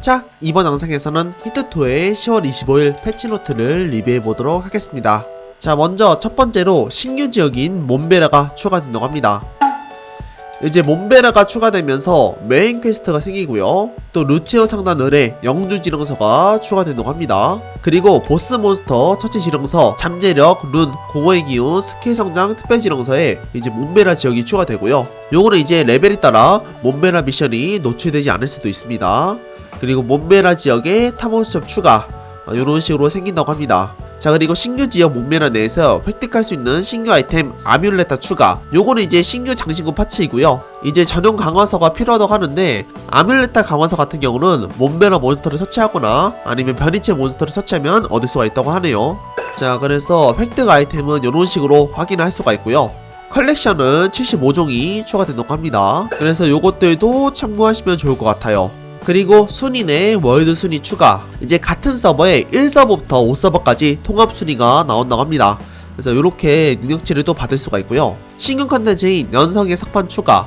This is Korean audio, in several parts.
자, 이번 영상에서는 히트2의 10월 25일 패치노트를 리뷰해보도록 하겠습니다. 자, 먼저 첫 번째로 신규 지역인 몬베라가 추가된다고 합니다. 이제 몬베라가 추가되면서 메인 퀘스트가 생기고요. 또 루치오 상단 을의 영주 지령서가 추가된다고 합니다. 그리고 보스 몬스터 처치 지령서, 잠재력, 룬, 공허의 기운, 스킬 성장 특별 지령서에 이제 몬베라 지역이 추가되고요. 요거는 이제 레벨에 따라 몬베라 미션이 노출되지 않을 수도 있습니다. 그리고 몬베라 지역에 탐험수첩 추가. 이런 식으로 생긴다고 합니다. 자 그리고 신규 지역 몬베라 내에서 획득할 수 있는 신규 아이템 아뮬레타 추가. 요거는 이제 신규 장신구 파츠이고요. 이제 전용 강화서가 필요하다고 하는데 아뮬레타 강화서 같은 경우는 몬베라 몬스터를 터치하거나 아니면 변이체 몬스터를 터치하면 얻을 수가 있다고 하네요. 자 그래서 획득 아이템은 이런 식으로 확인할 수가 있고요. 컬렉션은 75종이 추가된다고 합니다. 그래서 요것들도 참고하시면 좋을 것 같아요 그리고 순위 내 월드 순위 추가. 이제 같은 서버에 1서버부터 5서버까지 통합 순위가 나온다고 합니다. 그래서 이렇게 능력치를 또 받을 수가 있고요. 신규 컨텐츠인 연성의 석판 추가.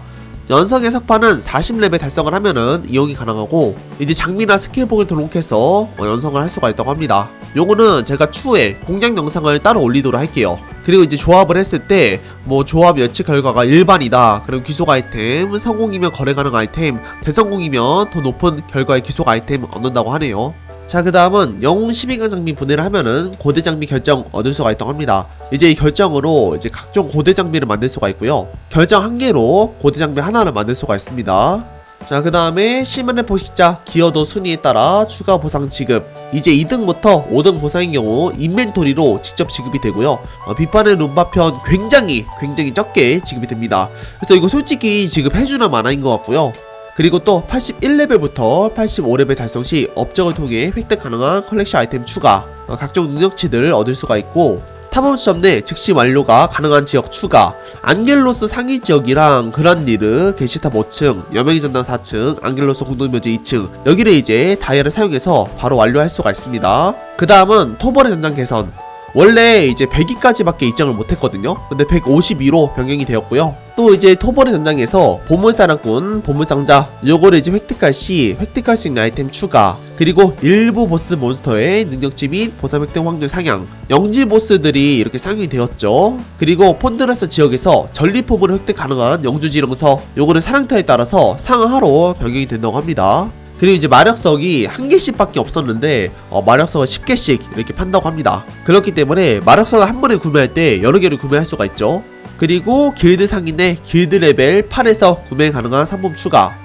연성의 석판은 40레벨 달성을 하면은 이용이 가능하고 이제 장비나 스킬북을 등록해서 어, 연성을 할 수가 있다고 합니다 요거는 제가 추후에 공략 영상을 따로 올리도록 할게요. 그리고 이제 조합을 했을 때 뭐 조합 예측 결과가 일반이다. 그리고 귀속 아이템 성공이면 거래 가능 아이템 대성공이면 더 높은 결과의 귀속 아이템 얻는다고 하네요. 자 그 다음은 영웅 12강 장비 분해를 하면은 고대 장비 결정 얻을 수가 있다고 합니다. 이제 이 결정으로 이제 각종 고대 장비를 만들 수가 있고요. 결정 한 개로 고대 장비 하나를 만들 수가 있습니다 자, 그 다음에 시민의 포식자 기여도 순위에 따라 추가 보상 지급. 이제 2등부터 5등 보상인 경우 인벤토리로 직접 지급이 되고요. 어, 비판의 룸바편 굉장히 굉장히 적게 지급이 됩니다. 그래서 이거 솔직히 지급해주나 마나인 것 같고요. 그리고 또 81레벨부터 85레벨 달성 시 업적을 통해 획득 가능한 컬렉션 아이템 추가, 어, 각종 능력치들을 얻을 수가 있고 탐험수업 내 즉시 완료가 가능한 지역 추가. 안겔로스 상위 지역이랑 그란디르 게시탑 5층 여명의 전당 4층 안겔로스 공동묘지 2층. 여기를 이제 다이아를 사용해서 바로 완료할 수가 있습니다. 그 다음은 토벌의 전장 개선 원래 이제 100위까지밖에 입장을 못했거든요. 근데 152로 변경이 되었고요. 또 이제 토벌의 전장에서 보물사랑꾼 보물상자 요거를 이제 획득할 시 획득할 수 있는 아이템 추가 그리고 일부 보스 몬스터의 능력치 및 보상 획득 확률 상향 영지 보스들이 이렇게 상향이 되었죠. 그리고 폰드라스 지역에서 전리품으로 획득 가능한 영주 지령서 요거는 사랑터에 따라서 상하로 변경이 된다고 합니다 그리고 이제 마력석이 한 개씩밖에 없었는데 어, 마력석을 10개씩 이렇게 판다고 합니다. 그렇기 때문에 마력석을 한 번에 구매할 때 여러 개를 구매할 수가 있죠. 그리고 길드 상인의 길드 레벨 8에서 구매 가능한 상품 추가.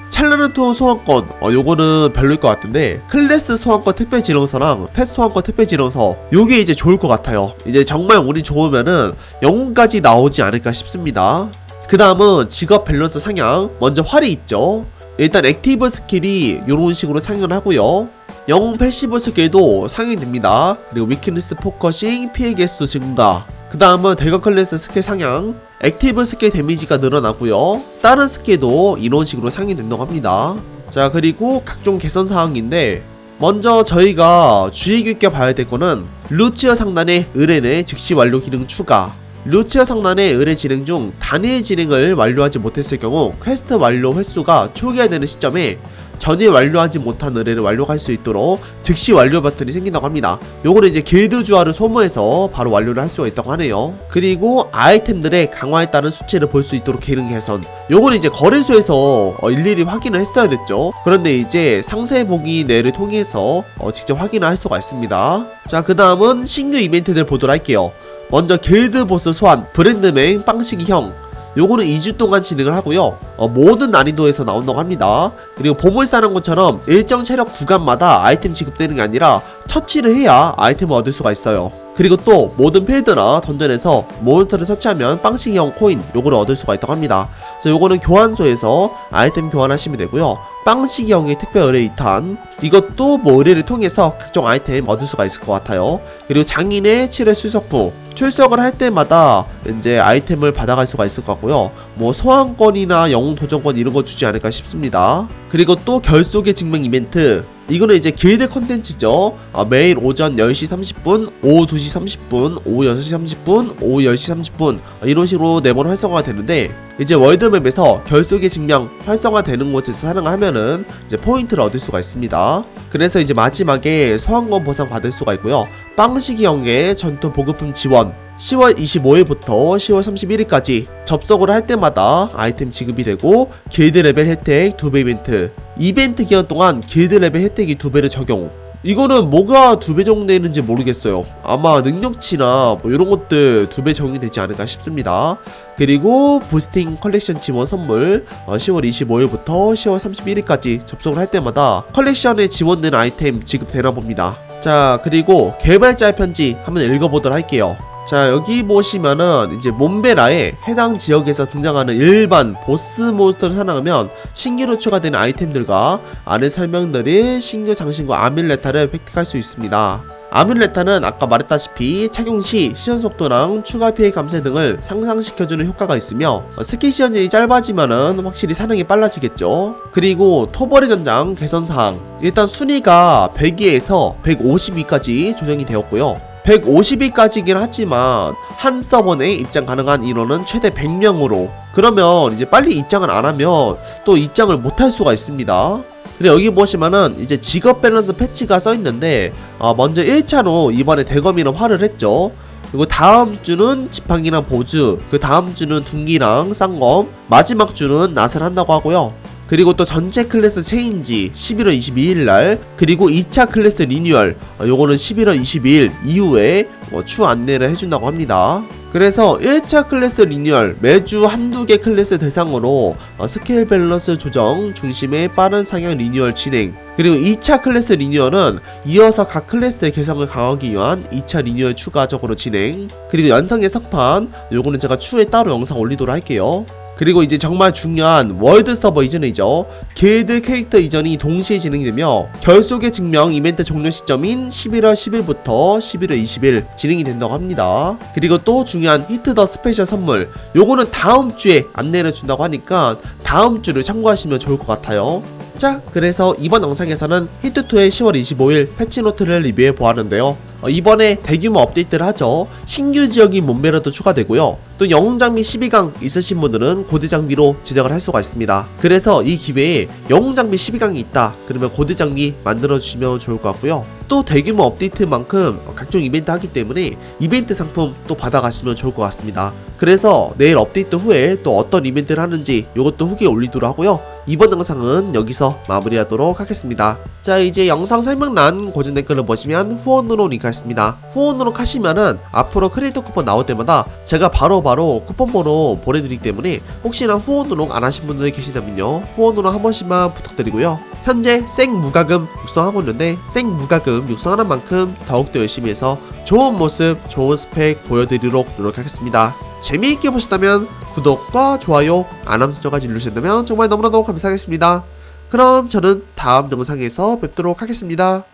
투어 소환권 어 요거는 별로일 것 같은데 클래스 소환권 특별 지령서랑 펫 소환권 특별 지령서 요게 이제 좋을 것 같아요 이제 정말 운이 좋으면은 영웅까지 나오지 않을까 싶습니다 그 다음은 직업 밸런스 상향 먼저 활이 있죠 일단 액티브 스킬이 이런 식으로 상향을 하고요. 영웅 패시브 스킬도 상향됩니다. 그리고 위키니스 포커싱, 피해 개수 증가. 그 다음은 대각 클래스 스킬 상향. 액티브 스킬 데미지가 늘어나고요. 다른 스킬도 이런 식으로 상향된다고 합니다. 자 그리고 각종 개선 사항인데 먼저 저희가 주의 깊게 봐야 될 거는 루치어 상단의 의뢰내 즉시 완료 기능 추가 루치아 상단의 의뢰 진행 중 단일 진행을 완료하지 못했을 경우 퀘스트 완료 횟수가 초기화되는 시점에 전일 완료하지 못한 의뢰를 완료할 수 있도록 즉시 완료 버튼이 생긴다고 합니다. 요거는 이제 길드 주화를 소모해서 바로 완료를 할 수가 있다고 하네요. 그리고 아이템들의 강화에 따른 수치를 볼 수 있도록 기능 개선. 요거는 이제 거래소에서 어, 일일이 확인을 했어야 됐죠. 그런데 이제 상세 보기 내를 통해서 어, 직접 확인을 할 수가 있습니다. 자, 그 다음은 신규 이벤트들 보도록 할게요. 먼저 길드 보스 소환 브랜드맹 빵식이 형. 요거는 2주 동안 진행을 하고요. 어, 모든 난이도에서 나온다고 합니다. 그리고 보물 사는 것처럼 일정 체력 구간마다 아이템 지급되는 게 아니라 처치를 해야 아이템을 얻을 수가 있어요. 그리고 또 모든 필드나 던전에서 몬스터를 터치하면 빵식이 형 코인 요거를 얻을 수가 있다고 합니다. 그래서 요거는 교환소에서 아이템 교환하시면 되고요 빵식이 형의 특별 의뢰 2탄 이것도 뭐 의뢰를 통해서 각종 아이템 얻을 수가 있을 것 같아요 그리고 장인의 7회 수석부 출석을 할 때마다 이제 아이템을 받아갈 수가 있을 것 같고요. 뭐 소환권이나 영웅 도전권 이런 거 주지 않을까 싶습니다. 그리고 또 결속의 증명 이벤트 이거는 이제 길드 컨텐츠죠. 어, 매일 오전 10시 30분, 오후 2시 30분, 오후 6시 30분, 오후 10시 30분 어, 이런 식으로 네 번 활성화가 되는데 이제 월드맵에서 결속의 증명 활성화되는 곳에서 사냥을 하면은 이제 포인트를 얻을 수가 있습니다. 그래서 이제 마지막에 소환권 보상 받을 수가 있고요. 빵식이 연계 전투 보급품 지원 10월 25일부터 10월 31일까지 접속을 할 때마다 아이템 지급이 되고 길드 레벨 혜택 2배 이벤트 이벤트 기간 동안 길드 레벨 혜택이 2배를 적용. 이거는 뭐가 두배 정도 되는지 모르겠어요. 아마 능력치나 뭐 이런 것들 두배 적용이 되지 않을까 싶습니다. 그리고 부스팅 컬렉션 지원 선물 어, 10월 25일부터 10월 31일까지 접속을 할 때마다 컬렉션에 지원된 아이템 지급되나 봅니다. 자 그리고 개발자 편지 한번 읽어보도록 할게요 자 여기 보시면은 이제 몬베라에 해당 지역에서 등장하는 일반 보스 몬스터를 사냥하면 신규로 추가되는 아이템들과 안에 설명드린 신규 장신과 아밀레타를 획득할 수 있습니다. 아밀레타는 아까 말했다시피 착용 시 시선 속도랑 추가 피해 감쇄 등을 상상시켜주는 효과가 있으며 어, 스킬 시간이 짧아지면은 확실히 사냥이 빨라지겠죠. 그리고 토벌의 전장 개선사항 일단 순위가 100위에서 150위까지 조정이 되었고요. 150위까지긴 하지만 한 서버 내에 입장 가능한 인원은 최대 100명으로 그러면 이제 빨리 입장을 안 하면 또 입장을 못 할 수가 있습니다. 그리고 여기 보시면은 이제 직업 밸런스 패치가 써 있는데 어, 먼저 1차로 이번에 대검이랑 활을 했죠. 그리고 다음 주는 지팡이랑 보즈, 그 다음 주는 둥기랑 쌍검, 마지막 주는 낫을 한다고 하고요. 그리고 또 전체 클래스 체인지 11월 22일 날 그리고 2차 클래스 리뉴얼 어, 요거는 11월 22일 이후에 어, 추 안내를 해준다고 합니다. 그래서 1차 클래스 리뉴얼 매주 한두 개 클래스 대상으로 어, 스케일 밸런스 조정 중심의 빠른 상향 리뉴얼 진행 그리고 2차 클래스 리뉴얼은 이어서 각 클래스의 개성을 강화하기 위한 2차 리뉴얼 추가적으로 진행 그리고 연상의 석판 요거는 제가 추후에 따로 영상 올리도록 할게요 그리고 이제 정말 중요한 월드 서버 이전이죠. 길드 캐릭터 이전이 동시에 진행되며 결속의 증명 이벤트 종료 시점인 11월 10일부터 11월 20일 진행이 된다고 합니다. 그리고 또 중요한 히트 더 스페셜 선물 요거는 다음 주에 안내를 준다고 하니까 다음 주를 참고하시면 좋을 것 같아요. 자, 그래서 이번 영상에서는 히트2의 10월 25일 패치 노트를 리뷰해 보았는데요. 어, 이번에 대규모 업데이트를 하죠. 신규 지역인 몬베라도 추가되고요. 또 영웅 장비 12강 있으신 분들은 고대 장비로 제작을 할 수가 있습니다. 그래서 이 기회에 영웅 장비 12강이 있다. 그러면 고대 장비 만들어 주시면 좋을 것 같고요. 또 대규모 업데이트만큼 각종 이벤트 하기 때문에 이벤트 상품 또 받아가시면 좋을 것 같습니다. 그래서 내일 업데이트 후에 또 어떤 이벤트를 하는지 이것도 후기에 올리도록 하고요. 이번 영상은 여기서 마무리하도록 하겠습니다. 자 이제 영상 설명란 고정 댓글을 보시면 후원으로 링크했습니다. 후원으로 하시면은 앞으로 크리에이터 쿠폰 나올 때마다 제가 바로 바로 쿠폰 번호 보내드리기 때문에 혹시나 후원으로 안 하신 분들 계시다면요 후원으로 한 번씩만 부탁드리고요. 현재 생무과금 육성하고 있는데 생무과금 육성하는 만큼 더욱더 열심히 해서 좋은 모습, 좋은 스펙 보여드리도록 노력하겠습니다. 재미있게 보셨다면 구독과 좋아요, 알람 설정까지 누르셨다면 정말 너무나도 감사하겠습니다. 그럼 저는 다음 영상에서 뵙도록 하겠습니다.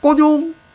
꼬뇽!